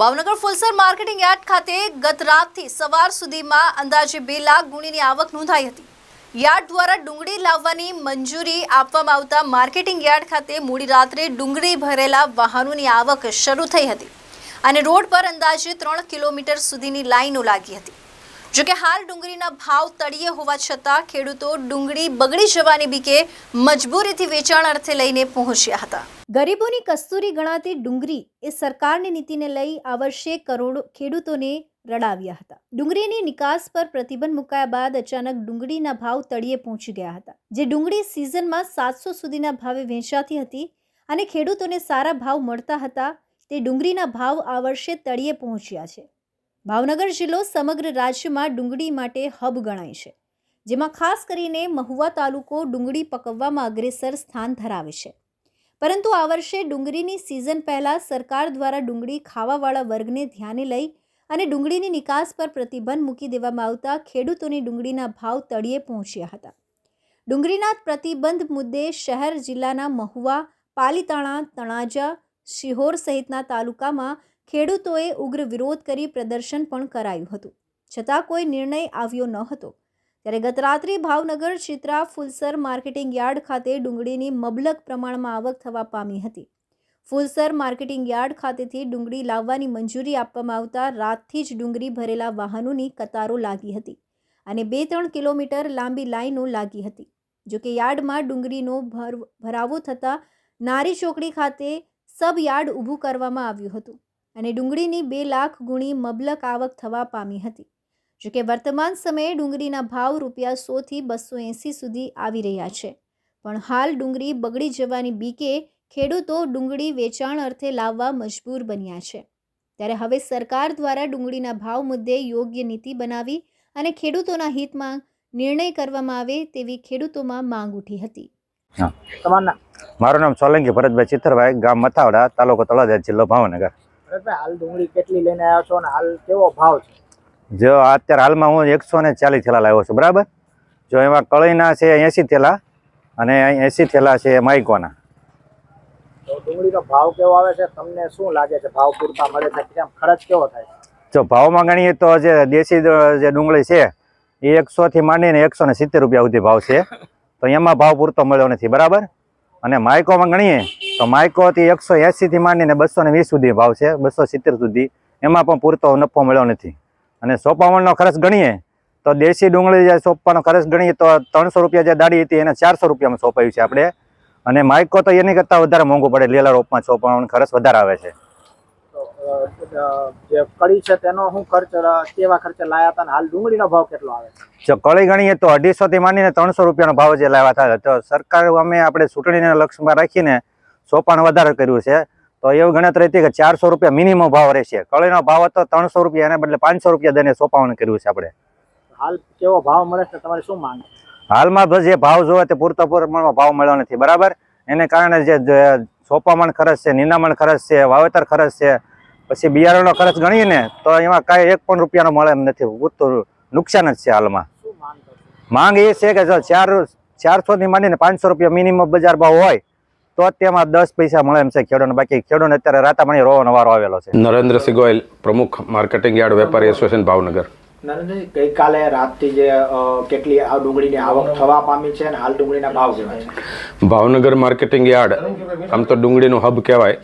Bhavnagar Fulsar marketing yard ખાતે ગત રાતથી સવાર સુધીમાં અંદાજે બે લાખ ગુણીની આવક નોંધાઈ હતી. યાર્ડ દ્વારા ડુંગળી લાવવાની મંજૂરી આપવામાં આવતા માર્કેટિંગ યાર્ડ ખાતે મોડી રાત્રે ડુંગળી ભરેલા વાહનોની આવક શરૂ થઈ હતી અને રોડ પર અંદાજે ત્રણ કિલોમીટર સુધીની લાઈનો લાગી હતી. જોકે હાલ ડુંગળીના ભાવ તળિયે હોવા છતાં ખેડૂતો ડુંગળી બગડી જવાની બીકે મજબૂરીથી વેચાણ અર્થે લઈને પહોંચ્યા હતા. ગરીબોની કસ્તુરી ગણાતી ડુંગળી એ સરકારની નીતિને લઈ આ વર્ષે કરોડો ખેડૂતોને રડાવ્યા હતા. ડુંગળીની નિકાસ પર પ્રતિબંધ મુકાયા બાદ અચાનક ડુંગળીના ભાવ તળિયે પહોંચી ગયા હતા. જે ડુંગળી સિઝનમાં સાતસો સુધીના ભાવે વેચાતી હતી અને ખેડૂતોને સારા ભાવ મળતા હતા, તે ડુંગળીના ભાવ આ વર્ષે તળિયે પહોંચ્યા છે. ભાવનગર જિલ્લો સમગ્ર રાજ્યમાં ડુંગળી માટે હબ ગણાય છે, જેમાં ખાસ કરીને મહુવા તાલુકો ડુંગળી પકવવામાં અગ્રેસર સ્થાન ધરાવે છે. પરંતુ આ વર્ષે ડુંગળીની સિઝન પહેલાં સરકાર દ્વારા ડુંગળી ખાવાવાળા વર્ગને ધ્યાને લઈ અને ડુંગળીની નિકાસ પર પ્રતિબંધ મૂકી દેવામાં આવતા ખેડૂતોની ડુંગળીના ભાવ તળિયે પહોંચ્યા હતા. ડુંગળીના પ્રતિબંધ મુદ્દે શહેર જિલ્લાના મહુવા, પાલીતાણા, તણાજા, શિહોર સહિતના તાલુકામાં ખેડૂતોએ ઉગ્ર વિરોધ કરી પ્રદર્શન પણ કરાયું હતું. છતાં કોઈ નિર્ણય આવ્યો ન હતો. ત્યારે ગતરાત્રે ભાવનગર ચિત્રા ફુલસર માર્કેટિંગ યાર્ડ ખાતે ડુંગળીની મબલક પ્રમાણમાં આવક થવા પામી હતી. ફુલસર માર્કેટિંગ યાર્ડ ખાતેથી ડુંગળી લાવવાની મંજૂરી આપવામાં આવતા રાતથી જ ડુંગળી ભરેલા વાહનોની કતારો લાગી હતી અને બે ત્રણ કિલોમીટર લાંબી લાઈનો લાગી હતી. જોકે યાર્ડમાં ડુંગળીનો ભર, ભરાવો થતાં નારી ચોકડી ખાતે સબ યાર્ડ ઊભું કરવામાં આવ્યું હતું. અને ડુંગળીની બે લાખ ગુણી મબલક આવક થવા પામી હતી. જોકે વર્તમાન સમયે ડુંગળીના ભાવ રૂપિયા સોથી બસો એંસી સુધી આવી રહ્યા છે. પણ હાલ ડુંગળી બગડી જવાની બીકે ખેડૂતો ડુંગળી વેચાણ અર્થે લાવવા મજબૂર બન્યા છે. ત્યારે હવે સરકાર દ્વારા ડુંગળીના ભાવ મુદ્દે યોગ્ય નીતિ બનાવી અને ખેડૂતોના હિતમાં નિર્ણય કરવામાં આવે તેવી ખેડૂતોમાં માંગ ઉઠી હતી. મારું નામ સોલંકી ભરતભાઈ ચિત્રભાઈ ગામ મથાવડા તાલુકો તળાજા જિલ્લો ભાવનગર. ભરતભાઈ હાલ ડુંગળી કેટલી લઈને આવ્યા છો અને હાલ કેવો ભાવ છે? જો અત્યારે હાલમાં હું એકસો ને ચાલીસ થેલા લાવ્યો છું બરાબર? જો એમાં કળીના છે એંસી થેલા અને એંસી થેલા છે માઇકોના. તો ડુંગળીનો ભાવ કેવો આવે છે? તમને શું લાગે છે? ભાવ પૂરતા મળે છે કેમ? ખર્ચ કેવો થાય જો ભાવમાં ગણીએ તો જે દેશી જે ડુંગળી છે એ એકસોથી માંડીને એકસો ને સિત્તેર રૂપિયા સુધી ભાવ છે. તો એમાં ભાવ પૂરતો મળ્યો નથી બરાબર? અને માઇકોમાં ગણીએ તો માઇકોથી એકસો એંસીથી માંડીને બસો ને વીસ સુધી ભાવ છે બસો સિત્તેર સુધી. એમાં પણ પૂરતો નફો મળ્યો નથી. અને સોપાવણનો ખર્ચ ગણીએ તો દેશી ડુંગળી જે સોંપવાનો ખર્ચ ગણીએ તો ત્રણસો રૂપિયા જે દાડી હતી એને ચારસો રૂપિયામાં સોંપાયું છે આપણે. અને માઇકો તો એની કરતાં વધારે મોંઘું પડે લીલા રોપમાં સોંપવાનો ખર્ચ વધારે આવે છે. જે કળી છે તેનો શું ખર્ચ કેવા ખર્ચે લાયા હતા હાલ ડુંગળીનો ભાવ કેટલો આવે જો કળી ગણીએ તો અઢીસો થી માંડીને ત્રણસો રૂપિયાનો ભાવ જે લાવ્યા હતા તો સરકાર અમે આપણે ચૂંટણીને લક્ષ્યમાં રાખીને સોપાન વધારે કર્યું છે. તો એવું ગણતરી હતી કે ચારસો રૂપિયા મિનિમમ ભાવ રહેશે. કળીનો ભાવ હતો ત્રણસો રૂપિયા એના બદલે પાંચસો રૂપિયા દઈને સોપાવણ કર્યું છે આપણે. હાલ કેવો ભાવ મળે છે? તમારી શું માંગ હાલમાં જે ભાવ જોવે તે પૂરતો પ્રમાણમાં ભાવ મળ્યો નથી. બરાબર? એને કારણે જે જે સોપામણ ખર્ચ છે નિનામણ ખર્ચ છે વાવેતર ખર્ચ છે પછી બિયારણનો ખર્ચ ગણીએ ને તો એમાં કાંઈ એક પણ રૂપિયાનો મળે એમ નથી. પૂરતું નુકસાન જ છે હાલમાં. માંગ એ છે કે જો ચાર ચારસોથી માંડીને પાંચસો રૂપિયા મિનિમમ બજાર ભાવ હોય તો જ તેમાં દસ પૈસા મળે એમ છે ખેડૂતને. બાકી ખેડૂતને અત્યારે રાતામણી રોવાનો વારો આવેલો છે. નરેન્દ્રસિંહ ગોયલ પ્રમુખ માર્કેટિંગ યાર્ડ વેપારી એસોસિએશન ભાવનગર. ગઈકાલે રાતથી જે કેટલી આ ડુંગળીની આવક થવા પામી છે અને હાલ ડુંગળીના ભાવ કેવા છે? ભાવનગર માર્કેટિંગ યાર્ડ આમ તો ડુંગળીનું હબ કહેવાય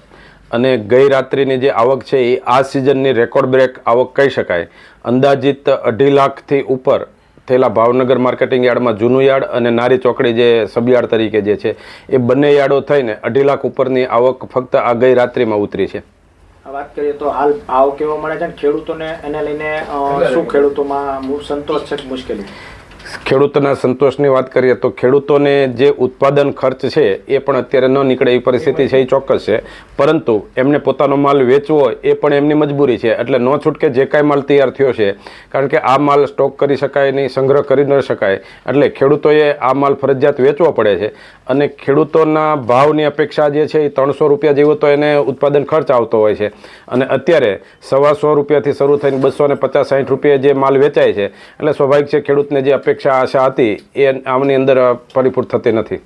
અને ગઈ રાત્રિની જે આવક છે એ આ સિઝનની રેકોર્ડ બ્રેક આવક કહી શકાય. અંદાજિત અઢી લાખથી ઉપર થયેલા ભાવનગર માર્કેટિંગ યાર્ડમાં જૂનું યાર્ડ અને નારી ચોકડી જે સબયાર્ડ તરીકે જે છે એ બંને યાર્ડો થઈને અઢી લાખ ઉપરની આવક ફક્ત આ ગઈ રાત્રિમાં ઉતરી છે. આ વાત કરીએ તો હાલ ભાવ કેવો મળે છે ખેડૂતોને એને લઈને શું ખેડૂતોમાં મુ- સંતોષ છે મુશ્કેલી? ખેડૂતોના સંતોષની વાત કરીએ તો ખેડૂતોને જે ઉત્પાદન ખર્ચ છે એ પણ અત્યારે ન નીકળે એવી પરિસ્થિતિ છે, એ ચોક્કસ છે. પરંતુ એમને પોતાનો માલ વેચવો એ પણ એમની મજબૂરી છે. એટલે ન છૂટકે જે કાંઈ માલ તૈયાર થયો છે, કારણ કે આ માલ સ્ટોક કરી શકાય નહીં, સંગ્રહ કરી ન શકાય. એટલે ખેડૂતોએ આ માલ ફરજિયાત વેચવો પડે છે. અને ખેડૂતોના ભાવની અપેક્ષા જે છે એ ત્રણસો રૂપિયા જેવો તો એને ઉત્પાદન ખર્ચ આવતો હોય છે. અને અત્યારે સવા સો રૂપિયાથી શરૂ થઈને બસો ને પચાસ સાઠ રૂપિયા જે માલ વેચાય છે, એટલે સ્વાભાવિક છે ખેડૂતને જે અપેક્ષા, આશા હતી, એ આમની અંદર પરિપૂર્ણ થતી નથી.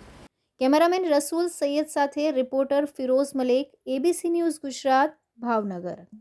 કેમેરામેન રસૂલ સૈયદ સાથે reporter Firoz Malek, ABC news Gujarat, Bhavnagar.